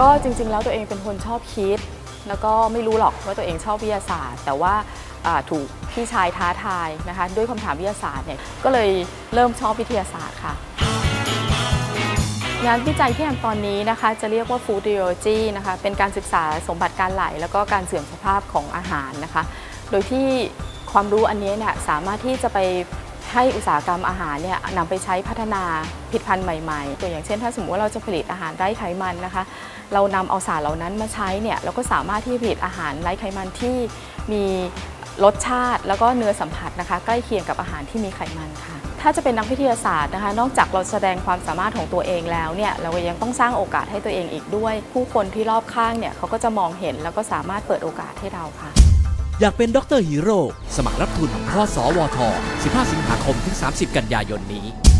ก็จริง ๆ แล้วตัวเองเป็นคนชอบคิด แล้วก็ไม่รู้หรอกว่าตัวเองชอบวิทยาศาสตร์ แต่ว่าถูกพี่ชายท้าทายนะคะด้วยคำถามวิทยาศาสตร์เนี่ยก็เลยเริ่มชอบวิทยาศาสตร์ค่ะ งานวิจัยที่ทำตอนนี้นะคะจะเรียกว่า Food Biology นะคะเป็นการศึกษาสมบัติการไหล แล้วก็การเสื่อมสภาพของอาหารนะคะ โดยที่ความรู้อันนี้เนี่ยสามารถที่จะไป ให้อุตสาหกรรมอาหารเนี่ยนำไปใช้พัฒนาผลิตภัณฑ์ใหม่ๆ ตัวอย่างเช่น ถ้าสมมติว่าเราจะผลิตอาหารไร้ไขมันนะคะ เรานำเอาสารเหล่านั้นมาใช้เนี่ยเราก็สามารถที่ผลิตอาหารไร้ไขมันที่มีรสชาติแล้วก็เนื้อสัมผัสนะคะ ใกล้เคียงกับอาหารที่มีไขมันค่ะ ถ้าจะเป็นนักวิทยาศาสตร์นะคะ นอกจากเราแสดงความสามารถของตัวเองแล้วเนี่ยเราก็ยังต้องสร้างโอกาสให้ตัวเองอีกด้วย ผู้คนที่รอบข้างเนี่ยเขาก็จะมองเห็นแล้วก็สามารถเปิดโอกาสให้เราค่ะ อยากเป็นด็อกเตอร์ฮีโร่สมัครรับทุนพสวท 15 สิงหาคมถึง 30 กันยายนนี้